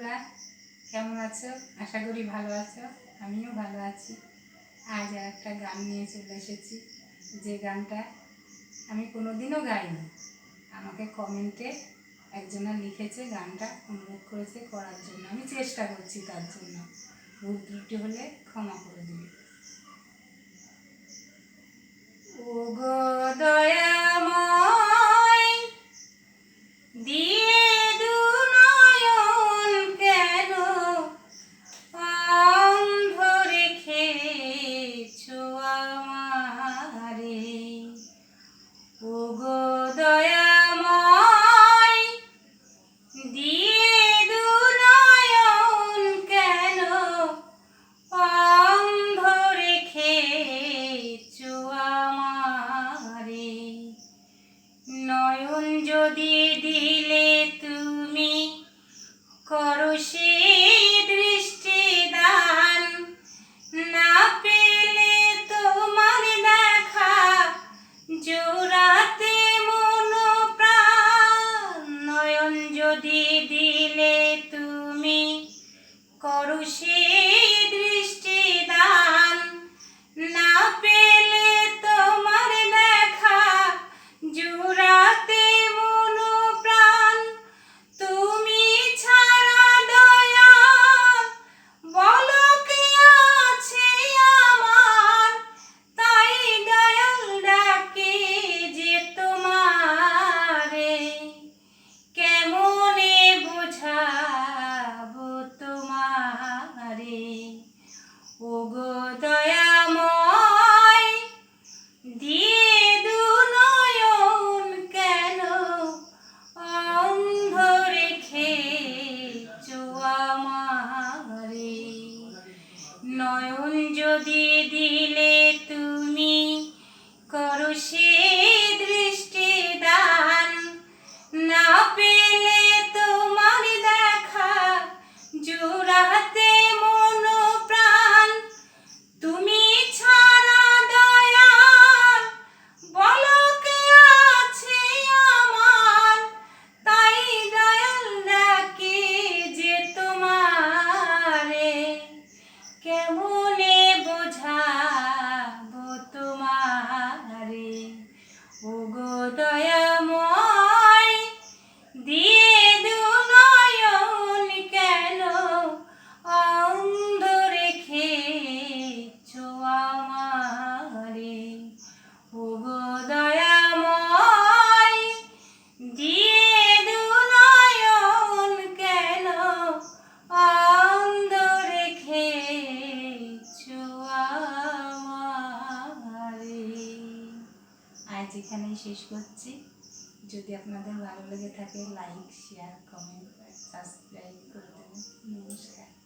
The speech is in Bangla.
বন্ধুরা, কেমন আছো? আশা করি ভালো আছো। আমিও ভালো আছি। আজ একটা গান নিয়ে চলে এসেছি। যে গানটা আমি কোনোদিনও গাইনি। আমাকে কমেন্টে একজনা লিখেছে, গানটা অনুরোধ করেছে করার জন্য। আমি চেষ্টা করছি তার জন্য। ভুল ত্রুটি হলে ক্ষমা করে দিবি। ও গো দয়াময় নয়ন যদি দিলে তুমি করো সে দৃষ্টি দান। না পেলে তোমার দেখা জোড়াতে মন প্রাণ নয়ন যদি দিলে তুমি করো সে নয়ন যদি দিলে তুমি করো সে আজ এখানেই শেষ করছি। যদি আপনাদের ভালো লেগে থাকে লাইক শেয়ার কমেন্ট সাবস্ক্রাইব করে দেবেন। নমস্কার।